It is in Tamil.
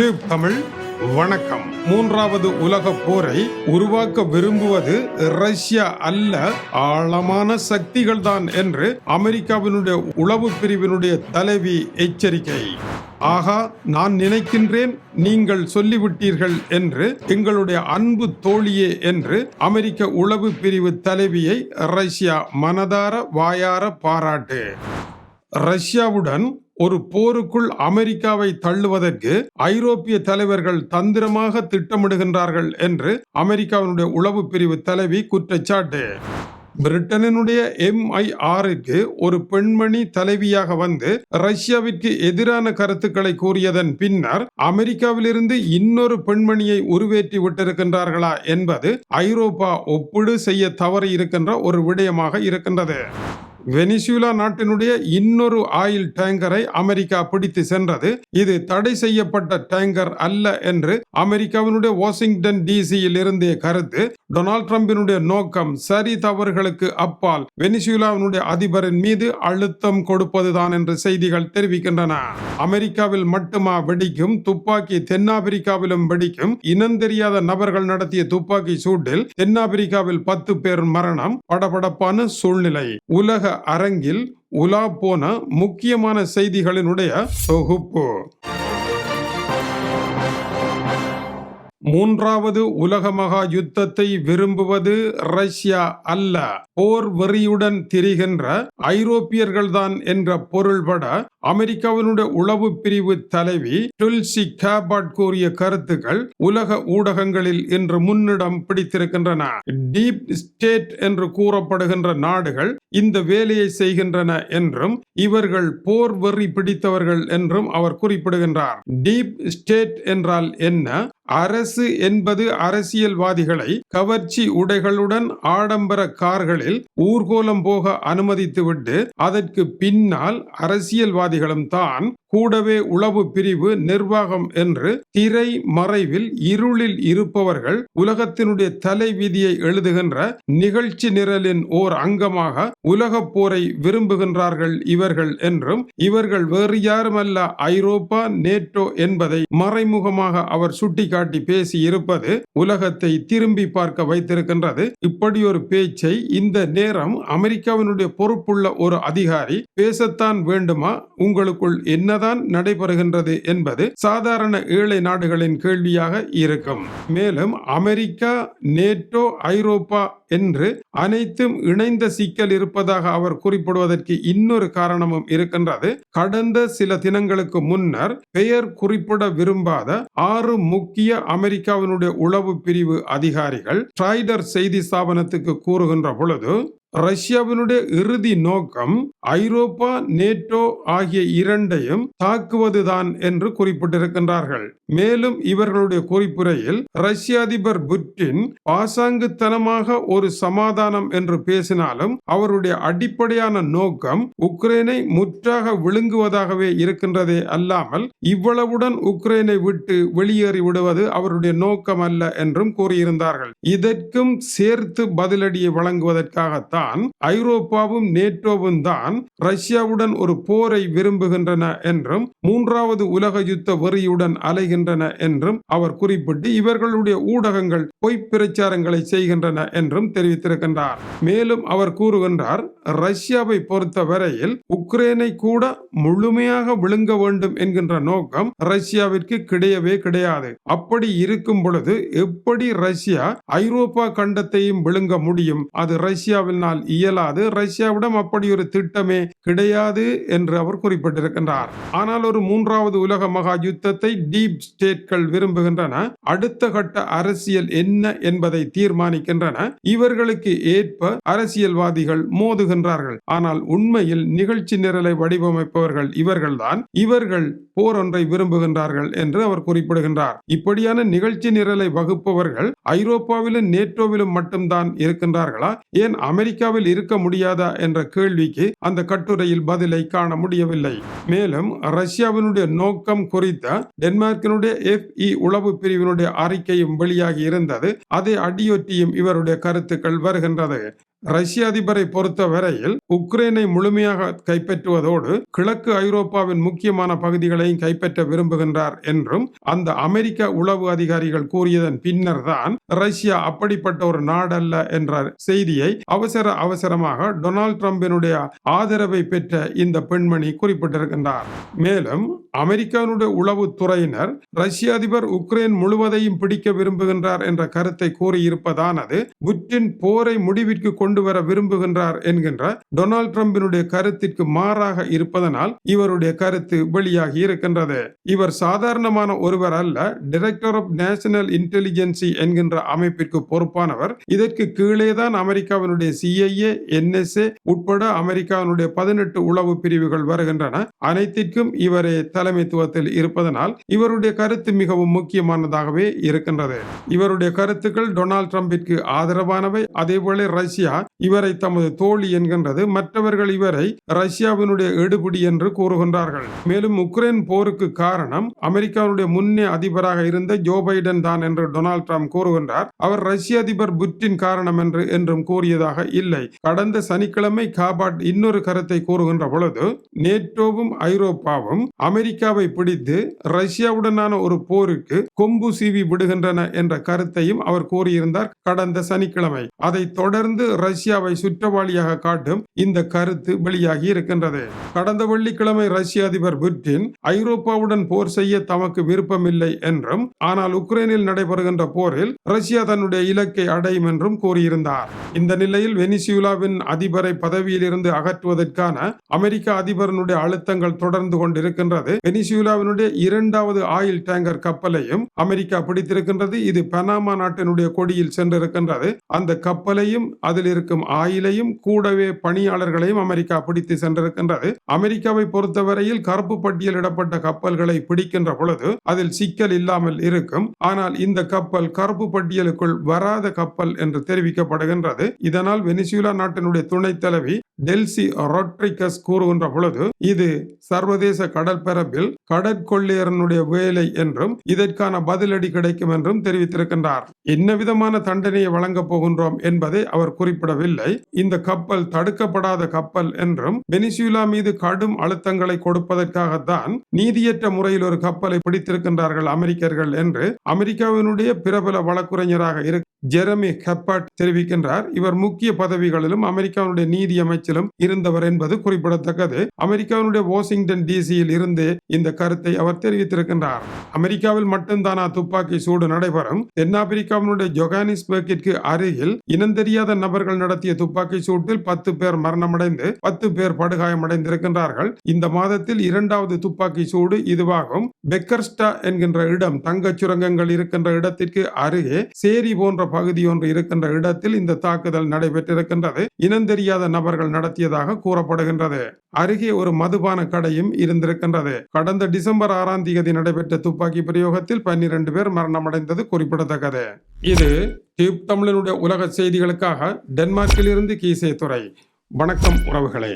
டியூப் தமிழ் வணக்கம். மூன்றாவது உலக போரை உருவாக்க விரும்புவது ரஷ்யா அல்ல ஆழமான சக்திகள் தான் என்று அமெரிக்காவினுடைய உளவு பிரிவினுடைய தலைவி எச்சரிக்கை. ஆகா நான் நினைக்கின்றேன் நீங்கள் சொல்லிவிட்டீர்கள் என்று எங்களுடைய அன்பு தோழியே என்று அமெரிக்க உளவு பிரிவு தலைவியை ரஷ்யா மனதார வாயார பாராட்டு. ரஷ்யாவுடன் ஒரு போருக்குள் அமெரிக்காவை தள்ளுவதற்கு ஐரோப்பிய தலைவர்கள் தந்திரமாக திட்டமிடுகின்றார்கள் என்று அமெரிக்காவினுடைய உளவு பிரிவு தலைவி குற்றச்சாட்டு. பிரிட்டனினுடைய எம்ஐஆருக்கு ஒரு பெண்மணி தலைவியாக வந்து ரஷ்யாவிற்கு எதிரான கருத்துக்களை கூறியதன் பின்னர் அமெரிக்காவிலிருந்து இன்னொரு பெண்மணியை உருவேற்றி விட்டிருக்கின்றார்களா என்பது ஐரோப்பா ஒப்பிடு செய்ய தவறி இருக்கின்ற ஒரு விடயமாக இருக்கின்றது. வெனிசுலா நாட்டினுடைய இன்னொரு ஆயில் டேங்கரை அமெரிக்கா பிடித்து சென்றது. இது தடை செய்யப்பட்ட டேங்கர் அல்ல என்று அமெரிக்காவினுடைய வாஷிங்டன் டிசியில் இருந்தே கருத்து. டொனால்ட் ட்ரம்பினுடைய நோக்கம் சரி தவறுகளுக்கு அப்பால் வெனிசுலாவினுடைய அதிபரின் மீது அழுத்தம் கொடுப்பதுதான் என்று செய்திகள் தெரிவிக்கின்றன. அமெரிக்காவில் மட்டுமா வெடிக்கும் துப்பாக்கி தென்னாப்பிரிக்காவிலும் வெடிக்கும் இனந்தெரியாத நபர்கள் நடத்திய துப்பாக்கி சூட்டில் தென்னாப்பிரிக்காவில் பத்து பேர் மரணம் படபடப்பான சூழ்நிலை. உலக அரங்கில் உலா போன முக்கியமான செய்திகளினுடைய தொகுப்பு. மூன்றாவது உலக மகா யுத்தத்தை விரும்புவது ரஷ்யா அல்ல. போர் வெறியுடன் திரிகின்ற ஐரோப்பியர்கள்தான் என்ற பொருள்பட அமெரிக்காவினுடைய உளவு பிரிவு தலைவி டுல்சி கேபாட் கூறிய கருத்துக்கள் உலக ஊடகங்களில் இன்று முன்னிடம் பிடித்திருக்கின்றன. டீப் ஸ்டேட் என்று கூறப்படுகின்ற நாடுகள் இந்த வேலையை செய்கின்றன என்றும் இவர்கள் போர் வெறி பிடித்தவர்கள் என்றும் அவர் குறிப்பிடுகின்றார். டீப் ஸ்டேட் என்றால் என்ன? அரசு என்பது அரசியல்வாதிகளை கவர்ச்சி உடைகளுடன் ஆடம்பர கார்களில் ஊர்கோலம் போக அனுமதித்துவிட்டு அதற்கு பின்னால் அரசியல்வாதிகளும் தான் கூடவே உளவு பிரிவு நிர்வாகம் என்று திரை மறைவில் இருளில் இருப்பவர்கள் உலகத்தினுடைய தலைவிதியை எழுதுகின்ற நிகழ்ச்சி நிரலின் ஓர் அங்கமாக உலக போரை விரும்புகின்றார்கள் இவர்கள் என்றும் இவர்கள் வேறு யாருமல்ல ஐரோப்பா நேட்டோ என்பதை மறைமுகமாக அவர் சுட்டிக்காட்டி பேசி இருப்பது உலகத்தை திரும்பி பார்க்க வைத்திருக்கின்றது. இப்படி ஒரு பேச்சை இந்த நேரம் அமெரிக்காவினுடைய பொறுப்புள்ள ஒரு அதிகாரி பேசத்தான் வேண்டுமா? உங்களுக்குள் என்னதான் நடைபெறுகின்றது என்பது சாதாரண ஏழை நாடுகளின் கேள்வியாக இருக்கும். மேலும் அமெரிக்கா நேட்டோ ஐரோப்பா என்று அனைத்தும் இணைந்த சிக்கல் இருப்பதாக அவர் குறிப்பிடுவதற்கு இன்னொரு காரணமும் இருக்கின்றது. கடந்த சில தினங்களுக்கு முன்னர் பெயர் குறிப்பிட விரும்பாத ஆறு முக்கிய அமெரிக்காவினுடைய உளவு பிரிவு அதிகாரிகள் ட்ரைடர் செய்தி ஸ்தாபனத்துக்கு கூறுகின்ற பொழுது ரஷ்யாவினுடைய இறுதி நோக்கம் ஐரோப்பா நேட்டோ ஆகிய இரண்டையும் தாக்குவதுதான் என்று குறிப்பிட்டிருக்கின்றார்கள். மேலும் இவர்களுடைய குறிப்புரையில் ரஷ்ய அதிபர் புட்டின் பாசாங்குத்தனமாக ஒரு சமாதானம் என்று பேசினாலும் அவருடைய அடிப்படையான நோக்கம் உக்ரைனை முற்றாக விழுங்குவதாகவே இருக்கின்றதே அல்லாமல் இவ்வளவுடன் உக்ரைனை விட்டு வெளியேறி விடுவது அவருடைய நோக்கம் அல்ல என்றும் கூறியிருந்தார்கள். இதற்கும் சேர்த்து பதிலடியை வழங்குவதற்காகத்தான் தான் ஐரோப்பாவும் நேட்டோவும் தான் ரஷ்யாவுடன் ஒரு போரை விரும்புகின்றன என்றும் மூன்றாவது உலக யுத்த வெறியுடன் அலைகின்றன என்றும் அவர் குறிப்பிட்டு இவர்களுடைய ஊடகங்கள் பொய் பிரச்சாரங்களை செய்கின்றன என்றும் தெரிவித்திருக்கின்றார். மேலும் அவர் கூறுகின்றார் ரஷ்யாவை பொறுத்த வரையில் உக்ரைனை கூட முழுமையாக விழுங்க வேண்டும் என்கின்ற நோக்கம் ரஷ்யாவிற்கு கிடையவே கிடையாது. அப்படி இருக்கும் பொழுது எப்படி ரஷ்யா ஐரோப்பா கண்டத்தையும் விழுங்க முடியும்? அது ரஷ்யாவில் ரஷ்யாவினால் இயலாது. ரஷ்யாவிடம் அப்படி ஒரு திட்டமே கிடையாது என்று அவர் குறிப்பிட்டிருக்கின்றார். ஆனால் ஒரு மூன்றாவது உலக மகா யுத்தத்தை டீப் ஸ்டேட்கள் விரும்புகின்றன. அடுத்த கட்ட அரசியல் என்ன என்பதை தீர்மானிக்கின்றன. இவர்களுக்கு ஏற்ப அரசியல்வாதிகள் மோதுகின்றார்கள். ஆனால் உண்மையில் நிகழ்ச்சி நிரலை வடிவமைப்பவர்கள் இவர்கள்தான். இவர்கள் போர் ஒன்றை விரும்புகின்றார்கள் என்று அவர் குறிப்பிடுகின்றார். இப்படியான நிகழ்ச்சி நிரலை வகுப்பவர்கள் ஐரோப்பாவிலும் நேட்டோவிலும் மட்டும்தான் இருக்கின்றார்களா? ஏன் அமெரிக்க அமெரிக்காவில் இருக்க முடியாதா என்ற கேள்விக்கு அந்த கட்டுரையில் பதிலை காண முடியவில்லை. மேலும் ரஷ்யாவினுடைய நோக்கம் குறித்த டென்மார்க்கினுடைய எஃப்இ உளவு பிரிவினுடைய அறிக்கையும் வெளியாகி இருந்தது. அதை அடியொற்றியும் இவருடைய கருத்துக்கள் வருகின்றது. ரஷ்ய அதிபரை பொறுத்த வரையில் உக்ரைனை முழுமையாக கைப்பற்றுவதோடு கிழக்கு ஐரோப்பாவின் முக்கியமான பகுதிகளையும் கைப்பற்ற விரும்புகின்றார் என்றும் அந்த அமெரிக்க உளவு அதிகாரிகள் கூறியதன் பின்னர் தான் ரஷ்யா அப்படிப்பட்ட ஒரு நாடல்ல என்ற செய்தியை அவசர அவசரமாக டொனால்ட் ட்ரம்பினுடைய ஆதரவை பெற்ற இந்த பெண்மணி குறிப்பிட்டிருக்கின்றார். மேலும் அமெரிக்காவுடைய உளவுத்துறையினர் ரஷ்ய அதிபர் உக்ரைன் முழுவதையும் பிடிக்க விரும்புகின்றார் என்ற கருத்தை கூறியிருப்பதானது புட்டின் போரை முடிவிற்கு கொண்டு வர விரும்புகின்றார் என்கின்ற டொனால்ட் டிரம்பினுடைய கருத்திற்கு மாறாக இருப்பதனால் இவருடைய கருத்து வெளியாகி இருக்கின்றது. இவர் சாதாரணமான ஒருவர் அல்ல டைரக்டர் ஆஃப் நேஷனல் இன்டெலிஜென்சி என்கின்ற அமைப்பிற்கு பொறுப்பானவர். இதற்கு கீழேதான் அமெரிக்காவினுடைய சிஐஏ என்எஸ்ஏ உட்பட அமெரிக்காவினுடைய பதினெட்டு உளவு பிரிவுகள் வருகின்றன. அனைத்திற்கும் இவரே தலைமைத்துவத்தில் இருப்பதனால் இவருடைய கருத்து மிகவும் முக்கியமானதாகவே இருக்கின்றது. இவருடைய கருத்துக்கள் டொனால்ட் ட்ரம்பிற்கு ஆதரவானவை அதேபோல ரஷ்யா இவரை தமது தோழி என்கின்றது மற்றவர்கள் இவரை ரஷ்யாவினுடைய எடுபிடி என்று கூறுகின்றார்கள். மேலும் உக்ரைன் போருக்கு காரணம் அமெரிக்காவுடைய முன்னே அதிபராக இருந்த ஜோ பைடன் தான் என்று டொனால்ட் ட்ரம்ப் கூறுகின்றார். அவர் ரஷ்ய அதிபர் புட்டின் காரணம் என்று என்றும் கூறியதாக இல்லை. கடந்த சனிக்கிழமை காபாட் இன்னொரு கருத்தை கூறுகின்ற பொழுது நேட்டோவும் ஐரோப்பாவும் அமெரிக்காவை பிடித்து ரஷ்யாவுடனான ஒரு போருக்கு கொம்பு சீவி விடுகின்றன என்ற கருத்தையும் அவர் கூறியிருந்தார் கடந்த சனிக்கிழமை. அதை தொடர்ந்து ரஷ்யாவை சுற்றவாளியாக காட்டும் இந்த கருத்து வெளியாகி இருக்கின்றது. கடந்த வெள்ளிக்கிழமை ரஷ்ய அதிபர் புட்டின் ஐரோப்பாவுடன் போர் செய்ய தமக்கு விருப்பமில்லை என்றும் ஆனால் உக்ரைனில் நடைபெறுகின்ற போரில் ரஷ்யா தன்னுடைய இலக்கை அடையும் என்றும் கூறியிருந்தார். இந்த நிலையில் வெனிசுலாவின் அதிபரை பதவியிலிருந்து அகற்றுவதற்கான அமெரிக்க அதிபரனுடைய அழுத்தங்கள் தொடர்ந்து கொண்டிருக்கின்றது. வெனிசுலாவினுடைய இரண்டாவது ஆயில் டேங்கர் கப்பலையும் அமெரிக்கா பிடித்திருக்கின்றது. இது பனாமா நாட்டினுடைய கொடியில் சென்றிருக்கின்றது. அந்த கப்பலையும் அதில் இருக்கும் ஆயிலையும் கூடவே பணியாளர்களையும் அமெரிக்கா பிடித்து சென்றிருக்கின்றது. அமெரிக்காவை பொறுத்தவரையில் கருப்பு பட்டியலிடப்பட்ட கப்பல்களை பிடிக்கின்ற பொழுது அதில் சிக்கல் இல்லாமல் இருக்கும். ஆனால் இந்த கப்பல் கருப்பு பட்டியலுக்குள் வராத கப்பல் என்று தெரிவிக்கப்படுகின்றது. இதனால் வெனிசுலா நாட்டினுடைய துணைத் தலைவி டெல்சி ரொட்ரிகஸ் கூறுகின்ற பொழுது இது சர்வதேச கடற்பரப்பில் கடற்கொள்ளையரனுடைய வேலை என்றும் இதற்கான பதிலடி கிடைக்கும் என்றும் தெரிவித்திருக்கின்றார். என்ன விதமான தண்டனையை வழங்கப் போகின்றோம் என்பதை அவர் குறிப்பிடவில்லை. இந்த கப்பல் தடுக்கப்படாத கப்பல் என்றும் வெனிசுலா மீது கடும் அழுத்தங்களை கொடுப்பதற்காகத்தான் நீதியற்ற முறையில் ஒரு கப்பலை பிடித்திருக்கின்றார்கள் அமெரிக்கர்கள் என்று அமெரிக்காவினுடைய பிரபல வழக்குரைஞராக இரு ஜெரமி ஹெப்பர்ட் தெரிவிக்கின்றார். இவர் முக்கிய பதவிகளிலும் அமெரிக்காவுடைய நீதி அமைச்சிலும் இருந்தவர் என்பது குறிப்பிடத்தக்கது. அமெரிக்காவினுடைய வாஷிங்டன் டிசியில் இருந்து இந்த கருத்தை அவர் தெரிவித்திருக்கின்றார். அமெரிக்காவில் மட்டும்தானா துப்பாக்கி சூடு நடைபெறும்? தென்னாப்பிரிக்காவினுடைய ஜொகானிஸ்பர்கிற்கு அருகில் இனந்தெரியாத நபர்கள் நடத்திய துப்பாக்கி சூட்டில் பத்து பேர் மரணமடைந்து பத்து பேர் படுகாயமடைந்திருக்கின்றார்கள். இந்த மாதத்தில் இரண்டாவது துப்பாக்கி சூடு இதுவாகும். பெக்கர்ஸ்டா என்கின்ற இடம் தங்கச் சுரங்கங்கள் இருக்கின்ற இடத்திற்கு அருகே சேரி போன்ற பகுதி ஒன்று இருக்கின்ற இடத்தில் இந்த தாக்குதல் நடைபெற்றிருக்கின்றது. இனந்தெரியாத நபர்கள் நடத்தியதாக கூறப்படுகின்றது. அருகே ஒரு மதுபான கடையும் இருந்திருக்கின்றது. கடந்த டிசம்பர் ஆறாம் தேதி நடைபெற்ற துப்பாக்கி பிரயோகத்தில் பன்னிரண்டு பேர் மரணமடைந்தது குறிப்பிடத்தக்கது. இது டியூப் தமிழனுடைய உலக செய்திகளுக்காக டென்மார்க்கிலிருந்து கீசே துறை வணக்கம் உறவுகளே.